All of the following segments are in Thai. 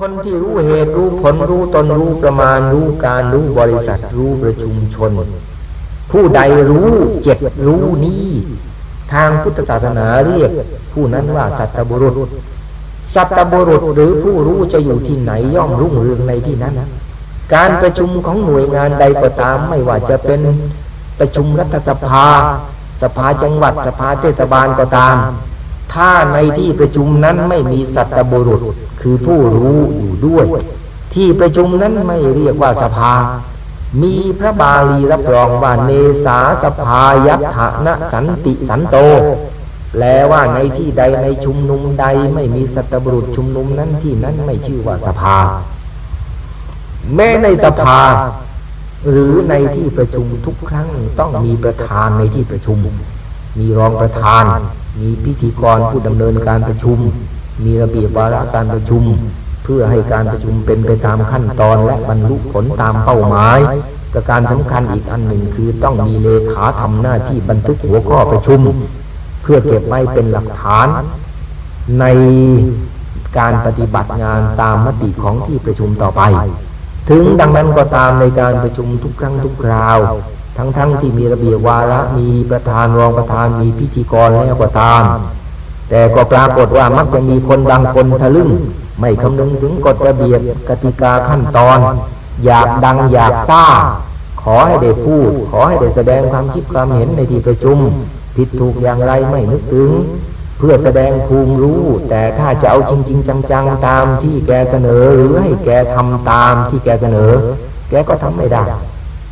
คนที่รู้เหตุรู้ผลรู้ตนรู้ประมาณรู้การรู้บริษัทรู้ประชุมชน ผู้ใดรู้เจ็ดรู้นี้ ทางพุทธศาสนาเรียก ผู้นั้นว่าสัตบุรุษ สัตบุรุษหรือผู้รู้จะอยู่ที่ไหนย่อมรุ่งเรืองในที่นั้น การประชุมของหน่วยงานใดก็ตามไม่ว่าจะเป็นประชุมรัฐสภา สภาจังหวัดสภาเทศบาลก็ตาม ถ้าในที่ประชุมนั้นไม่มีสัตบุรุษคือผู้รู้อยู่ด้วย ที่ประชุมนั้นไม่เรียกว่าสภา มีพระบาลีรับรองว่าเนสาสภายัตถนะสันติสันโต แปลว่าในที่ใดในชุมนุมใดไม่มีสัตบุรุษชุมนุมนั้นที่นั้นไม่ชื่อว่าสภา แม้ในสภา หรือในที่ประชุมทุกครั้งต้องมีประธานในที่ประชุม มีรองประธาน มีพิธีกรผู้ดำเนินการประชุม มีระเบียบวาระการประชุม เพื่อให้การประชุมเป็นไปตามขั้นตอนและบรรลุผลตามเป้าหมาย ประการสำคัญอีกอันหนึ่งคือต้องมีเลขาทำหน้าที่บันทึกหัวข้อประชุม เพื่อเก็บไว้เป็นหลักฐาน ในการปฏิบัติงานตามมติของที่ประชุมต่อไป ถึงดังนั้นก็ตามในการประชุมทุกครั้งทุกคราว ทั้งๆทที่มีระเบียบวาระมีประธานรองประธานมีพิธีกรแล้วก็ตาม แต่ก็ปรากฏว่ามักจะมีคนบางคนทะลึ่ง ไม่คำนึงถึงกฎระเบียบกติกาขั้นตอน อยากดังอยากซ่า ขอให้ได้พูด ขอให้ได้แสดงความคิดความเห็นในที่ประชุม ผิดถูกอย่างไรไม่นึกถึง เพื่อแสดงภูมิรู้ แต่ถ้าจะเอาจริง ๆ จังๆตามที่แกเสนอหรือให้แกทำตามที่แกเสนอ แกก็ทำไม่ได้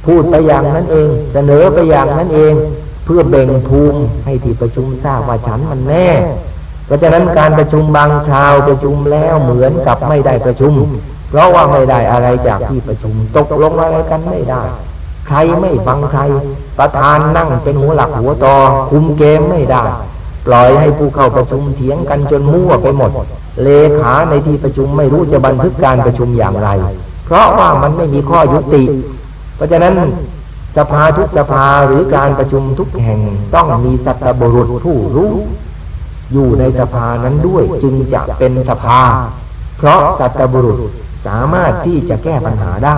พูดไปอย่างนั้นเอง เสนอไปอย่างนั้นเอง เพื่อเบ่งภูมิให้ที่ประชุมทราบว่าฉันมันแน่ เพราะฉะนั้นการประชุมบางคราวประชุมแล้วเหมือนกับไม่ได้ประชุม เพราะว่าไม่ได้อะไรจากที่ประชุม ตกลงอะไรกันไม่ได้ ใครไม่ฟังใคร ประธานนั่งเป็นหัวหลักหัวตอ คุมเกมไม่ได้ ปล่อยให้ผู้เข้าประชุมเถียงกันจนมั่วไปหมด เลขาในที่ประชุมไม่รู้จะบันทึกการประชุมอย่างไร เพราะว่ามันไม่มีข้อยุติ เพราะฉะนั้นสภาทุกสภาหรือการประชุมทุกแห่งต้องมีสัตบุรุษผู้รู้ อยู่ในสภานั้นด้วยจึงจะเป็นสภา เพราะสัตบุรุษสามารถที่จะแก้ปัญหาได้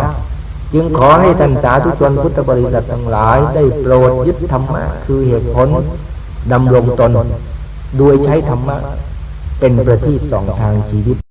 จึงขอให้ท่านสาธุชนพุทธบริษัททั้งหลายได้โปรดยึดธรรมะคือเหตุผลดำรงตน โดยใช้ธรรมะเป็นประทีปสองทางชีวิต